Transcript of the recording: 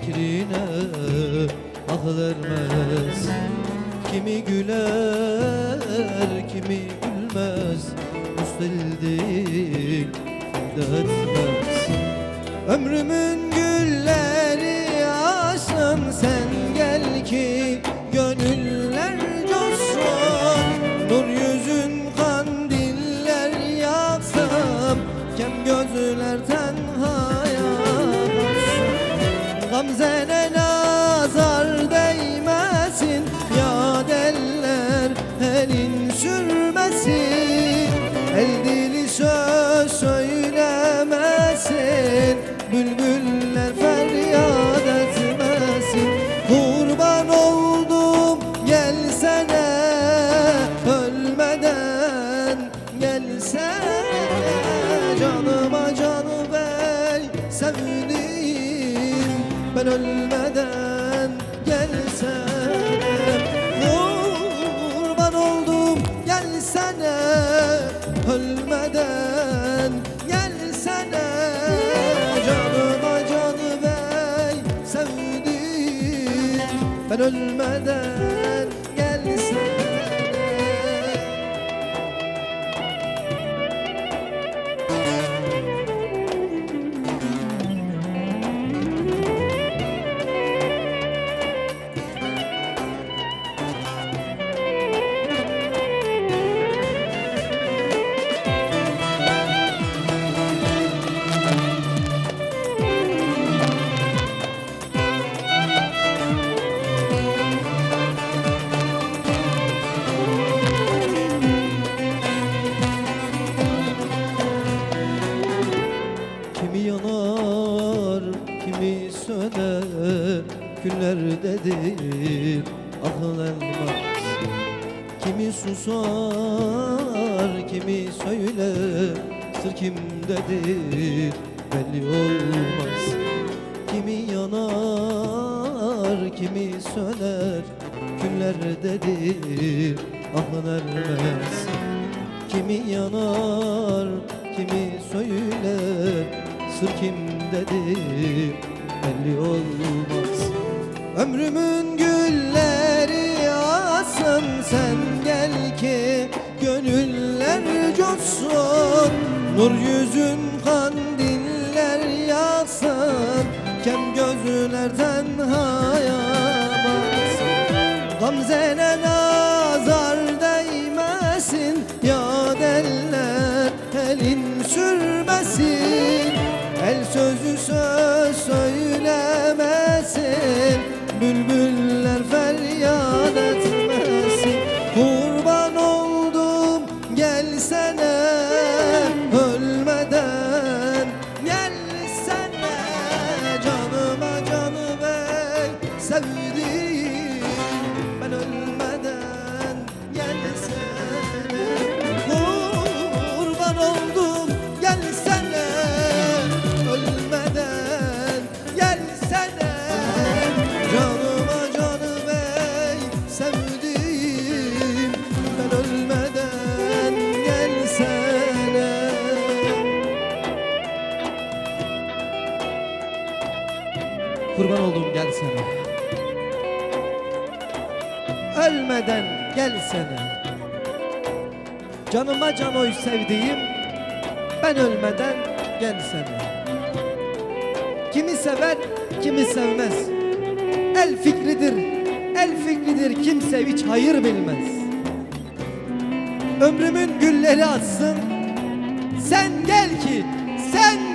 fikrine akıl ermez Kimi güler kimi gülmez. Müsteldik fayda etmez. Ömrümün gülleri söylemesin Bülbüller sevdiğim söner Günlerdedir akıl elmaz Kimi susar, kimi söyler Sır kimdedir belli olmaz. Kimi yanar, kimi söner Günlerdedir akıl ermez Kimi yanar, kimi söyler Sır kimdedir belli olmaz. Ömrümün gülleri asın sen gel ki Gönüller coşsun. Nur yüzün kandiller yaksın Kem gözler tenhaya baksın Gamzene nazar değmesin. Ya eller elin sürmesin. El sözü söz Bülbüller feryat etmesin. Kurban oldum gelsene kurban oldum gelsene Ölmeden gelsene Canıma can oy sevdiğim Ben ölmeden gelsene Kimi sever kimi sevmez. El fikridir El fikridir kimse hiç hayır bilmez. Ömrümün gülleri atsın. Sen gel ki sen